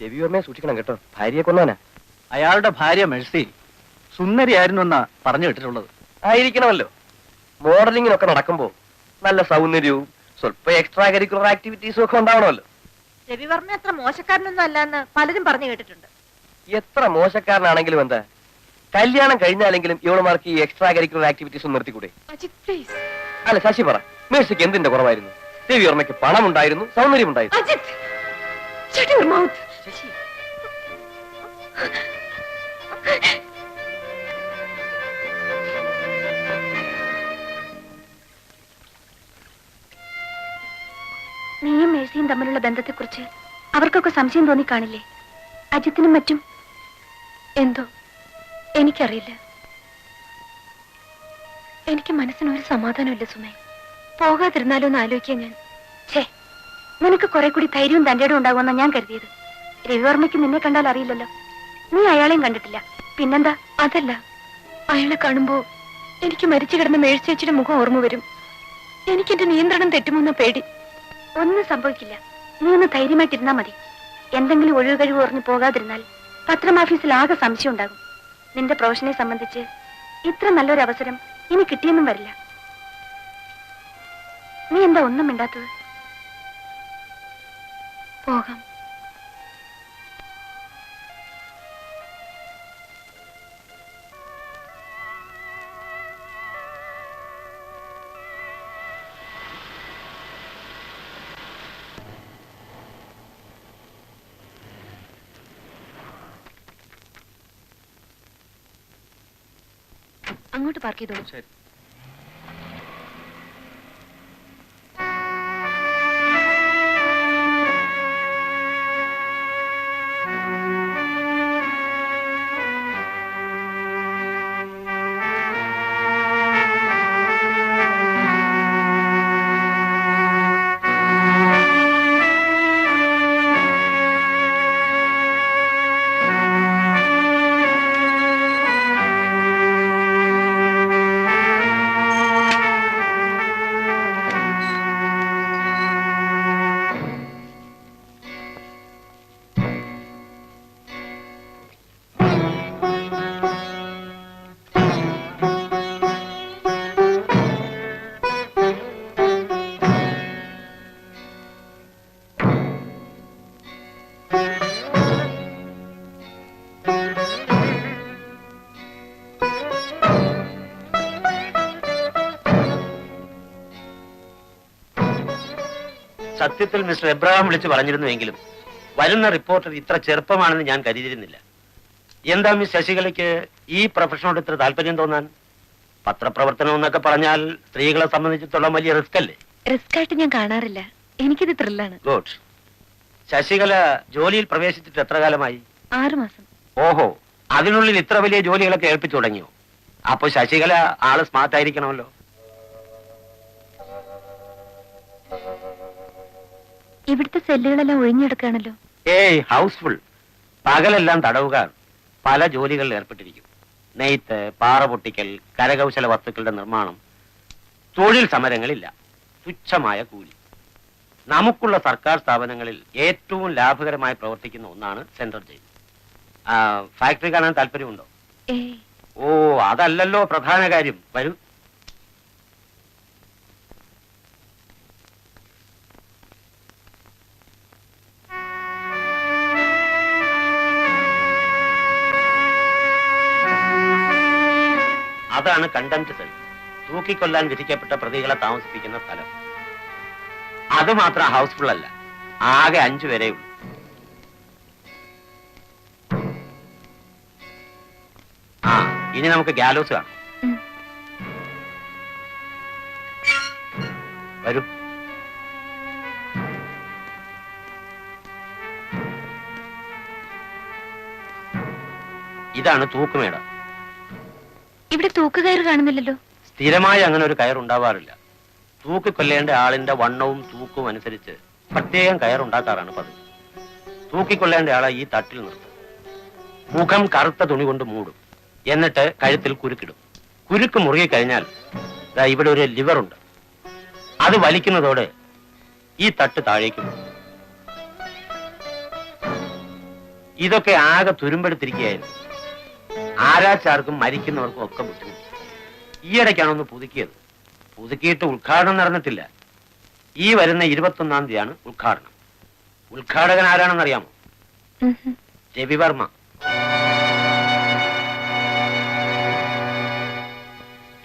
രവിവർമ്മയെ സൂക്ഷിക്കണം കേട്ടോ. ഭാര്യയെ കൊന്നാനാ അയാളുടെ ഭാര്യ മെഴ്സി സുന്ദരിയായിരുന്നു എന്നാ പറഞ്ഞു കേട്ടിട്ടുള്ളത്. ആയിരിക്കണമല്ലോ. മോഡലിങ്ങിനൊക്കെ നടക്കുമ്പോ നല്ല സൗന്ദര്യവും സ്വല്പം എക്സ്ട്രാ കരിക്കുലർ ആക്ടിവിറ്റീസും ഒക്കെ ഉണ്ടാവണമല്ലോ. രവിവർമ്മ അത്ര മോശക്കാരനൊന്നും അല്ലെന്ന് പലരും പറഞ്ഞു കേട്ടിട്ടുണ്ട്. എത്ര മോശക്കാരനാണെങ്കിലും എന്താ? കല്യാണം കഴിഞ്ഞാലെങ്കിലും ഇവളുമാർക്ക് ഈ എക്സ്ട്രാ കരിക്കുലർ ആക്ടിവിറ്റീസ് ഒന്ന് നിർത്തിക്കൂടെ? അജിത് പ്ലീസ് അല്ല ശശി പറ. മേഴ്സിക്ക് എന്തിന്റെ കുറവായിരുന്നു? രവിവർമ്മയ്ക്ക് പണം ഉണ്ടായിരുന്നു സൗന്ദര്യം ഉണ്ടായിരുന്നു അജിത് shut your mouth. നീയും മേഴ്സിയും തമ്മിലുള്ള ബന്ധത്തെക്കുറിച്ച് അവർക്കൊക്കെ സംശയം തോന്നി കാണില്ലേ? അജിത്തിനും മറ്റും? എന്തോ? എനിക്കറിയില്ല. എനിക്ക് മനസ്സിന് ഒരു സമാധാനമില്ല സുമേ. പോകാതിരുന്നാലോ എന്ന് ആലോചിക്കാൻ ഞാൻ. ഛേ നിനക്ക് കുറെ കൂടി ധൈര്യവും തന്റെ ഇടം ഉണ്ടാകുമെന്നാ ഞാൻ കരുതിയത്. രവിവർമ്മയ്ക്ക് നിന്നെ കണ്ടാൽ അറിയില്ലല്ലോ. നീ അയാളെയും കണ്ടിട്ടില്ല. പിന്നെന്താ? അതല്ല. അയാളെ കാണുമ്പോ എനിക്ക് മരിച്ചു കിടന്ന മേഴ്ചേച്ചിയുടെ മുഖം ഓർമ്മ വരും. എനിക്ക് എന്റെ നിയന്ത്രണം തെറ്റുമെന്ന പേടി. ഒന്നും സംഭവിക്കില്ല. നീ ഒന്ന് ധൈര്യമായിട്ടിരുന്നാ മതി. എന്തെങ്കിലും ഒഴിവ് കഴിവ് ഓർന്നു പോകാതിരുന്നാൽ പത്രമാഫീസിൽ ആകെ സംശയം ഉണ്ടാകും. നിന്റെ പ്രൊഫഷനെ സംബന്ധിച്ച് ഇത്ര നല്ലൊരു അവസരം ഇനി കിട്ടിയെന്നും വരില്ല. നീ എന്താ ഒന്നും മിണ്ടാത്തത്? പോകാം. അങ്ങോട്ട് പാർക്ക് ചെയ്തോളൂ. ശരി. സത്യത്തിൽ മിസ്റ്റർ എബ്രഹാം വിളിച്ച് പറഞ്ഞിരുന്നുവെങ്കിലും വരുന്ന റിപ്പോർട്ടർ ഇത്ര ചെറുപ്പമാണെന്ന് ഞാൻ കരുതിയിരുന്നില്ല. എന്താ മിസ് ശശികലയ്ക്ക് ഈ പ്രൊഫഷനോട് ഇത്ര താല്പര്യം തോന്നാൻ? പത്രപ്രവർത്തനം എന്നൊക്കെ പറഞ്ഞാൽ സ്ത്രീകളെ സംബന്ധിച്ചിടത്തോളം വലിയ റിസ്ക് അല്ലേ? റിസ്ക് ആയിട്ട് ഞാൻ കാണാറില്ല. എനിക്കിത് ത്രില്ലാണ്. ഗുഡ്. ശശികല ജോലിയിൽ പ്രവേശിച്ചിട്ട് എത്ര കാലമായി? ആറു മാസം. ഓഹോ അതിനുള്ളിൽ ഇത്ര വലിയ ജോലികളൊക്കെ ഏൽപ്പിച്ചു തുടങ്ങിയോ? അപ്പൊ ശശികല ആൾ സ്മാർട്ട് ആയിരിക്കണമല്ലോ ഇവിടുത്തെ സെല്ലുകളെല്ലാം ഒഴിഞ്ഞെടുക്കുകയാണല്ലോ. ഏയ് ഹൗസ്ഫുൾ. പകലെല്ലാം തടവുകാർ പല ജോലികളിൽ ഏർപ്പെട്ടിരിക്കും. നെയ്ത്ത് പാറ പൊട്ടിക്കൽ കരകൗശല വസ്തുക്കളുടെ നിർമ്മാണം. തൊഴിൽ സമരങ്ങളില്ല. തുച്ഛമായ കൂലി. നമുക്കുള്ള സർക്കാർ സ്ഥാപനങ്ങളിൽ ഏറ്റവും ലാഭകരമായി പ്രവർത്തിക്കുന്ന ഒന്നാണ് സെൻട്രൽ ജയിൽ. ഫാക്ടറി കാണാൻ താല്പര്യമുണ്ടോ? ഏയ്. ഓ അതല്ലല്ലോ പ്രധാന കാര്യം. വരൂ. അതാണ് കണ്ടംപ്റ്റ് സെൽ തൂക്കിക്കൊല്ലാൻ വിധിക്കപ്പെട്ട പ്രതികളെ താമസിപ്പിക്കുന്ന സ്ഥലം. അത് മാത്രം ഹൗസ്ഫുൾ അല്ല. ആകെ അഞ്ചു വരെ ആ ഇനി നമുക്ക് ഗാലോസ് കാണാം. വരൂ. ഇതാണ് തൂക്കുമേട. ഇവിടെ തൂക്കുകയറ് കാണുന്നില്ലല്ലോ. സ്ഥിരമായി അങ്ങനെ ഒരു കയർ ഉണ്ടാവാറില്ല. തൂക്കി കൊല്ലേണ്ട ആളിന്റെ വണ്ണവും തൂക്കും അനുസരിച്ച് പ്രത്യേകം കയർ ഉണ്ടാക്കാറാണ് പതിവ്. തൂക്കിക്കൊള്ളേണ്ട ആളെ ഈ തട്ടിൽ നിർത്തും. മുഖം കറുത്ത തുണി കൊണ്ട് മൂടും. എന്നിട്ട് കഴുത്തിൽ കുരുക്കിടും. കുരുക്ക് മുറുകി കഴിഞ്ഞാൽ ഇവിടെ ഒരു ലിവർ ഉണ്ട്. അത് വലിക്കുന്നതോടെ ഈ തട്ട് താഴേക്ക് പോകും. ഇതൊക്കെ ആകെ തുരുമ്പെടുത്തിരിക്കുകയായിരുന്നു. ആരാച്ചാർക്കും മരിക്കുന്നവർക്കും ഒക്കെ ബുദ്ധിമുട്ട്. ഈയിടയ്ക്കാണ് ഒന്ന് പുതുക്കിയത്. പുതുക്കിയിട്ട് ഉദ്ഘാടനം നടന്നിട്ടില്ല. ഈ വരുന്ന ഇരുപത്തൊന്നാം തീയതിയാണ് ഉദ്ഘാടനം. ഉദ്ഘാടകൻ ആരാണെന്ന് അറിയാമോ രവി രവിവർമ്മ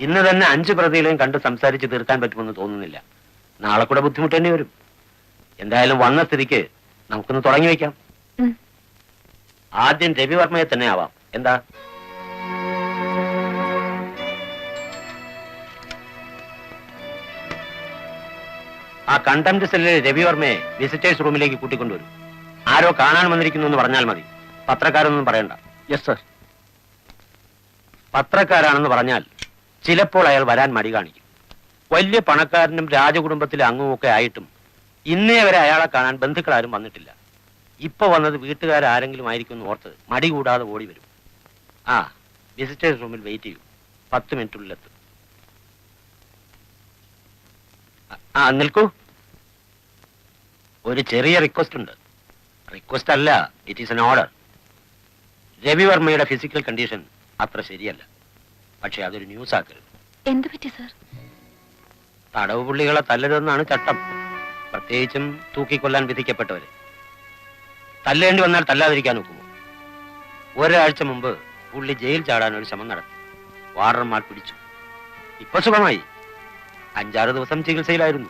ഇന്ന് തന്നെ അഞ്ച് പ്രതികളെയും കണ്ട് സംസാരിച്ച് തീർക്കാൻ പറ്റുമെന്ന് തോന്നുന്നില്ല. നാളെ കൂടെ ബുദ്ധിമുട്ട് തന്നെ വരും. എന്തായാലും വന്ന സ്ഥിതിക്ക് നമുക്കൊന്ന് തുടങ്ങി വെക്കാം. ആദ്യം രവിവർമ്മയെ തന്നെ ആവാം. എന്താ? ആ കണ്ടംപ്റ്റ് സെല്ലിലെ രവിവർമ്മയെ വിസിറ്റേഴ്സ് റൂമിലേക്ക് കൂട്ടിക്കൊണ്ടുവരും. ആരോ കാണാൻ വന്നിരിക്കുന്നു എന്ന് പറഞ്ഞാൽ മതി. പത്രക്കാരൊന്നും പറയണ്ട. യെസ് സർ പത്രക്കാരാണെന്ന് പറഞ്ഞാൽ ചിലപ്പോൾ അയാൾ വരാൻ മടി കാണിക്കും. വലിയ പണക്കാരനും രാജകുടുംബത്തിലെ അംഗവുമൊക്കെ ആയിട്ടും ഇന്നേ വരെ അയാളെ കാണാൻ ബന്ധുക്കളാരും വന്നിട്ടില്ല. ഇപ്പൊ വന്നത് വീട്ടുകാരാരെങ്കിലും ആയിരിക്കും എന്ന് ഓർത്ത് മടി കൂടാതെ ഓടി വരും. ആ വിസിറ്റേഴ്സ് റൂമിൽ വെയിറ്റ് ചെയ്യൂ. പത്ത് മിനിറ്റിനുള്ളിലെത്തും ആ, നിൽക്കൂ. ഒരു ചെറിയ റിക്വസ്റ്റ് ഉണ്ട്. റിക്വസ്റ്റ് അല്ല ഇറ്റ് ഈസ് എൻ ഓർഡർ രവിവർമ്മയുടെ ഫിസിക്കൽ കണ്ടീഷൻ അത്ര ശരിയല്ല. പക്ഷെ അതൊരു ന്യൂസ് ആക്കരുത് എന്ത് പറ്റി സർ തടവ് പുള്ളികളെ തല്ലരുതെന്നാണ് ചട്ടം. പ്രത്യേകിച്ചും തൂക്കിക്കൊല്ലാൻ വിധിക്കപ്പെട്ടവര്. തല്ലേണ്ടി വന്നാൽ തല്ലാതിരിക്കാൻ ഒക്കുമോ? ഒരാഴ്ച മുമ്പ് പുള്ളി ജയിൽ ചാടാൻ ഒരു ശ്രമം നടത്തി. വാർഡർമാർ പിടിച്ചു. ഇപ്പൊ സുഖമായി. അഞ്ചാറ് ദിവസം ചികിത്സയിലായിരുന്നു.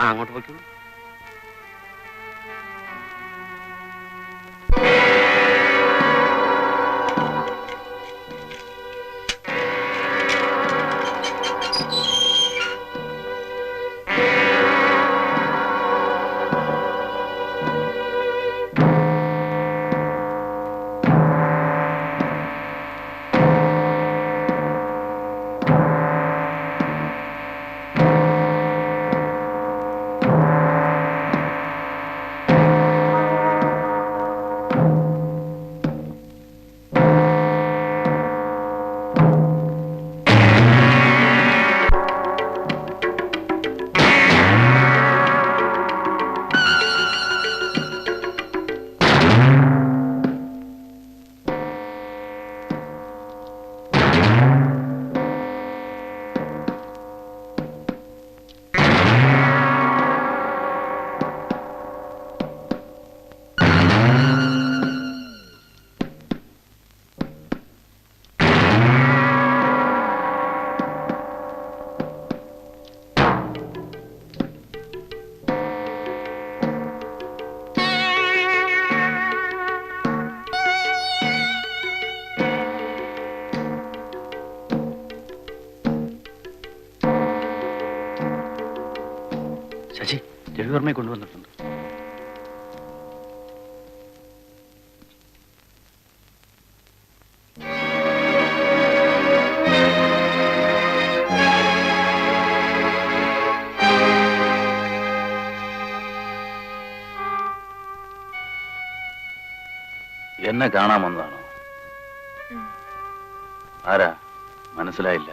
ആ അങ്ങോട്ട് പോയിക്കോളൂ. രവിവർമ്മയെ കൊണ്ടുവന്നിട്ടുണ്ട്. എന്നെ കാണാമെന്നാണോ ആരാ? മനസ്സിലായില്ല.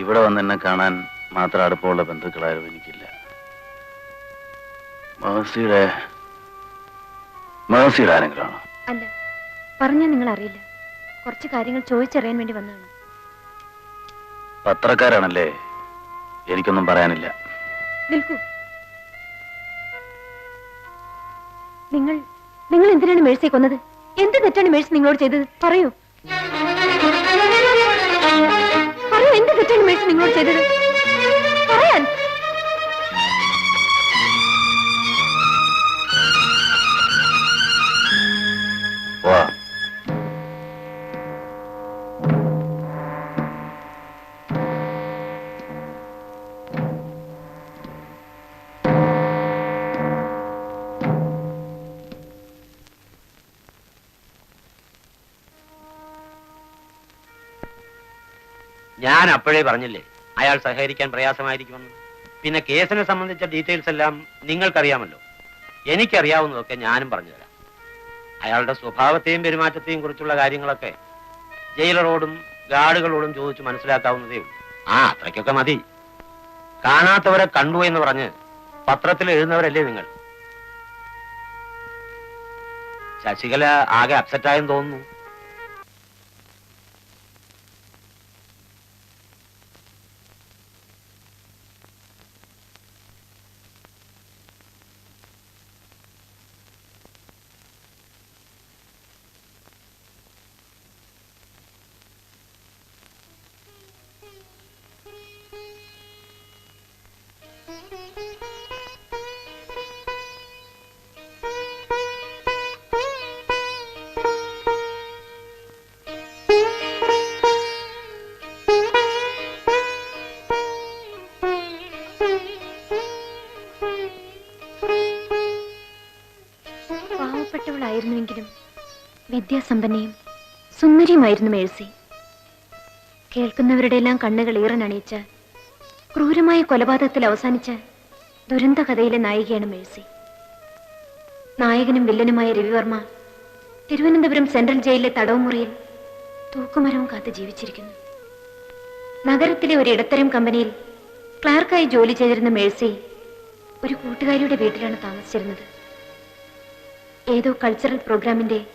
ഇവിടെ വന്ന് എന്നെ കാണാൻ മാത്രം അടുപ്പമുള്ള ബന്ധുക്കളാരും എനിക്കില്ല. മേഴ്സിയുടെ മേഴ്സിയുടെ ആരെങ്കിലും അല്ല പറഞ്ഞാൽ നിങ്ങൾ അറിയില്ല കുറച്ച് കാര്യങ്ങൾ ചോദിച്ചറിയാൻ വേണ്ടി വന്നതാണ്. പത്രക്കാരാണല്ലേ? എനിക്കൊന്നും പറയാനില്ല. നിൽക്കൂ നിങ്ങൾ നിങ്ങൾ എന്തിനാണ് മേഴ്സിയെ കൊന്നത്? എന്ത് തെറ്റാണ് മേഴ്സി നിങ്ങളോട് ചെയ്തത്? പറയൂ. പറയൂ എന്ത് തെറ്റാണ് മേഴ്സി നിങ്ങളോട് ചെയ്തത്? അപ്പോഴേ പറഞ്ഞില്ലേ അയാൾ സഹകരിക്കാൻ പ്രയാസമായിരിക്കുമെന്ന്. പിന്നെ കേസിനെ സംബന്ധിച്ച ഡീറ്റെയിൽസ് എല്ലാം നിങ്ങൾക്കറിയാമല്ലോ. എനിക്കറിയാവുന്നതൊക്കെ ഞാനും പറഞ്ഞു തരാം അയാളുടെ സ്വഭാവത്തെയും പെരുമാറ്റത്തെയും കുറിച്ചുള്ള കാര്യങ്ങളൊക്കെ ജയിലറോടും ഗാർഡുകളോടും ചോദിച്ച് മനസ്സിലാക്കാവുന്നതേ ഉള്ളൂ. ആ അത്രയ്ക്കൊക്കെ മതി. കാണാത്തവരെ കണ്ടു എന്ന് പറഞ്ഞ് പത്രത്തിൽ എഴുതുന്നവരല്ലേ നിങ്ങൾ? ശശികല ആകെ അപ്സെറ്റായെന്ന് തോന്നുന്നു. പാവപ്പെട്ടവളായിരുന്നുവെങ്കിലും വിദ്യാസമ്പന്നയും സുന്ദരിയുമായിരുന്നു മേഴ്സി. കേൾക്കുന്നവരുടെ എല്ലാം കണ്ണുകൾ ഈറനണിയിച്ച ക്രൂരമായ കൊലപാതകത്തിൽ അവസാനിച്ച ദുരന്ത കഥയിലെ നായികയാണ് മേഴ്സി. നായകനും വില്ലനുമായ രവിവർമ്മ തിരുവനന്തപുരം സെൻട്രൽ ജയിലിലെ തടവുമുറിയിൽ തൂക്കുമരവും കാത്ത് ജീവിച്ചിരിക്കുന്നു. നഗരത്തിലെ ഒരു ഇടത്തരം കമ്പനിയിൽ ക്ലാർക്കായി ജോലി ചെയ്തിരുന്ന മേഴ്സി ഒരു കൂട്ടുകാരിയുടെ വീട്ടിലാണ് താമസിച്ചിരുന്നത്. ഏതോ കൾച്ചറൽ പ്രോഗ്രാമിന്റെ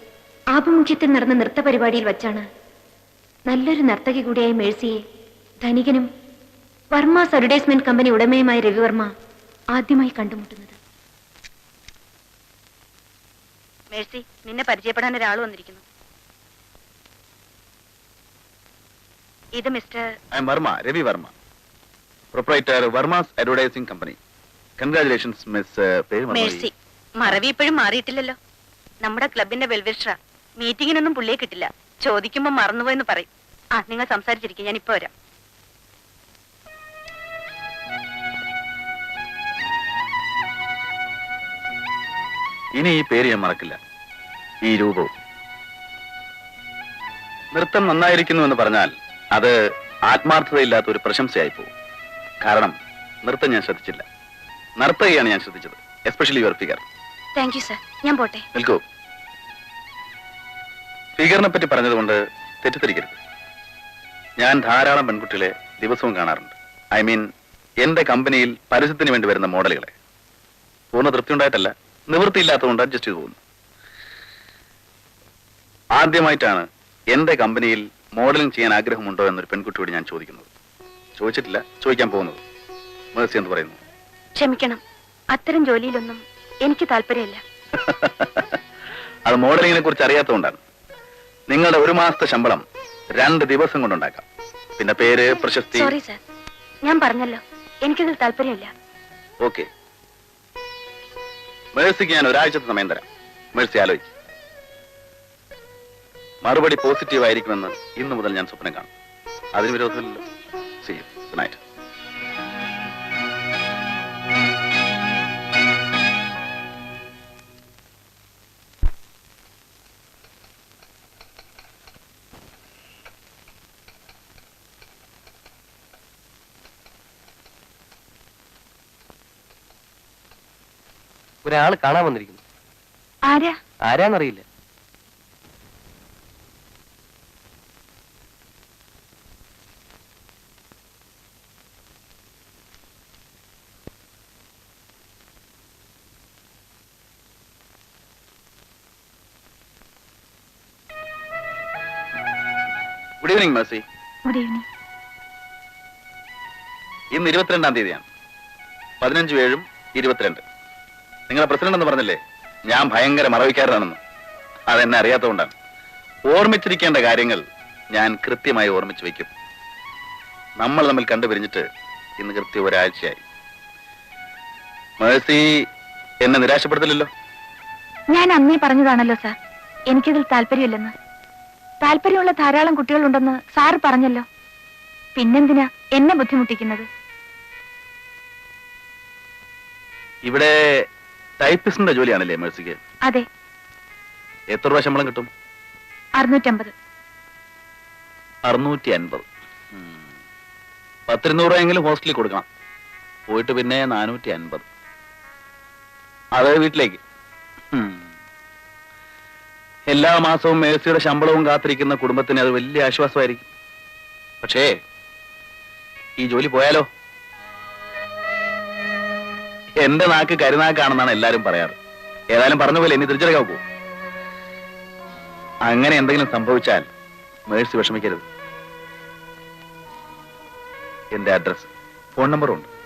ആഭിമുഖ്യത്തിൽ നടന്ന നൃത്ത പരിപാടിയിൽ വച്ചാണ് നല്ലൊരു നർത്തകി കൂടിയായ മേഴ്സിയെ ധനികനും വർമ്മ അഡ്വർടൈസ്മെന്റ് കമ്പനി ഉടമയുമായ രവിവർമ്മ ആദ്യമായി കണ്ടുമുട്ടുന്നത്. മേഴ്സി നിന്നെ പരിചയപ്പെടാൻ ഒരാൾ വന്നിരിക്കുന്നു. ഇത് mister Varma Ravi Varma proprietor Varma's advertising company. Congratulations miss പേര് മേഴ്സി. മറവി ഇപ്പോഴും മാറിയിട്ടില്ലല്ലോ. നമ്മുടെ ക്ലബിന്റെ വെൽവിഷ്ര മീറ്റിങ്ങിനൊന്നും പുള്ളിയെ കിട്ടില്ല. ചോദിക്കുമ്പോ മറന്നുപോയെന്ന് പറയും. ആ നിങ്ങൾ സംസാരിച്ചിരിക്കും ഞാൻ ഇപ്പൊ വരാം. ഇനി ഈ പേര് ഞാൻ മറക്കില്ല. ഈ രൂപവും. നൃത്തം നന്നായിരിക്കുന്നു എന്ന് പറഞ്ഞാൽ അത് ആത്മാർത്ഥതയില്ലാത്ത ഒരു പ്രശംസയായി പോകും. കാരണം നൃത്തം ഞാൻ ശ്രദ്ധിച്ചില്ല. നർത്തകയാണ് ഞാൻ ശ്രദ്ധിച്ചത് especially your figure thank you sir ഞാൻ പോട്ടെ. നിൽക്കൂ. ഫിഗറിനെ പറ്റി പറഞ്ഞതുകൊണ്ട് തെറ്റിദ്ധരിക്കരുത്. ഞാൻ ധാരാളം പെൺകുട്ടികളെ ദിവസവും കാണാറുണ്ട്. ഐ മീൻ എന്റെ കമ്പനിയിൽ പരസ്യത്തിന് വേണ്ടി വരുന്ന മോഡലുകളെ. പൂർണ തൃപ്തി ഉണ്ടായിട്ടല്ല നിവൃത്തിയില്ലാത്തതുകൊണ്ട് അഡ്ജസ്റ്റ് ചെയ്തു പോകുന്നു. ആദ്യമായിട്ടാണ് എന്റെ കമ്പനിയിൽ മോഡലിംഗ് ചെയ്യാൻ ആഗ്രഹമുണ്ടോ എന്നൊരു പെൺകുട്ടിയോട് ഞാൻ ചോദിക്കുന്നത്. ചോദിച്ചിട്ടില്ല ചോദിക്കാൻ പോകുന്നത്. മേഴ്സി എന്ന് പറയുന്നു. ക്ഷമിക്കണം. അത്തരം ജോലിയിലൊന്നും എനിക്ക് താല്പര്യമില്ല. അത് മോഡലിങ്ങിനെ കുറിച്ച് അറിയാത്തതുകൊണ്ടാണ്. നിങ്ങളുടെ ഒരു മാസത്തെ ശമ്പളം രണ്ട് ദിവസം കൊണ്ടുണ്ടാക്കാം. പിന്നെ പേര് പ്രശസ്തി. സോറി സർ ഞാൻ പറഞ്ഞല്ലോ. എനിക്കതിൽ താല്പര്യമില്ല. ഓക്കെ. മേഴ്സിക്ക് ഞാൻ ഒരാഴ്ചത്തെ സമയം തരാം. മേഴ്സി ആലോചിക്കും. മറുപടി പോസിറ്റീവ് ആയിരിക്കുമെന്ന് ഇന്നു മുതൽ ഞാൻ സ്വപ്നം കാണും. അതിന് വിരോധമില്ലല്ലോ. സി ഗുഡ് നൈറ്റ് ഒരാൾ കാണാൻ വന്നിരിക്കുന്നു. ആരാ? ആരാന്നറിയില്ല. Good evening Mercy good evening ഇന്ന് ഇരുപത്തിരണ്ടാം തീയതിയാണ്. പതിനഞ്ച് ഏഴും ഇരുപത്തിരണ്ട്. നിങ്ങളെ പ്രസിഡന്റ് എന്ന് പറഞ്ഞില്ലേ? ഞാൻ ഭയങ്കര മറവിക്കാരനാണെന്ന്. അതെന്നെ അറിയാത്തതുകൊണ്ടാണ്. ഓർമ്മിച്ചിരിക്കേണ്ട കാര്യങ്ങൾ ഞാൻ കൃത്യമായി ഓർമ്മിച്ച് വയ്ക്കും നമ്മൾ തമ്മിൽ കണ്ടുപിരിഞ്ഞിട്ട് ഇന്ന് കൃത്യം ഒരാഴ്ചയായി. മേഴ്സി എന്നെ നിരാശപ്പെടുത്തില്ലല്ലോ? ഞാൻ അന്നേ പറഞ്ഞതാണല്ലോ സാർ. എനിക്കിതിൽ താല്പര്യമില്ലെന്ന്. താല്പര്യമുള്ള ധാരാളം കുട്ടികളുണ്ടെന്ന് സാർ പറഞ്ഞല്ലോ. പിന്നെന്തിനാ എന്നെ ബുദ്ധിമുട്ടിക്കുന്നത്? ഇവിടെ ടൈപ്പിസ്റ്റിന്റെ ജോലിയാണല്ലേ മേഴ്സിക്ക്? അതെ. എത്ര രൂപ ശമ്പളം കിട്ടും? അറുന്നൂറ്റമ്പത്. അറുന്നൂറ്റി അൻപത് പത്തിരുന്നൂറ് രൂപയെങ്കിലും ഹോസ്റ്റലിൽ കൊടുക്കണം. പോയിട്ട് പിന്നെ നാനൂറ്റി അൻപത് അത് വീട്ടിലേക്ക്. എല്ലാ മാസവും മേഴ്സിയുടെ ശമ്പളവും കാത്തിരിക്കുന്ന കുടുംബത്തിന് അത് വലിയ ആശ്വാസമായിരിക്കും. പക്ഷേ ഈ ജോലി പോയാലോ? എന്റെ നാക്ക് കരുനാക്കാണെന്നാണ് എല്ലാരും പറയാറ്. ഏതായാലും പറഞ്ഞ പോലെ ഇനി തിരിച്ചറിയാൻ പോകും അങ്ങനെ എന്തെങ്കിലും സംഭവിച്ചാൽ മേഴ്സി വിഷമിക്കരുത്. എന്റെ അഡ്രസ് ഫോൺ നമ്പറും ഉണ്ട്.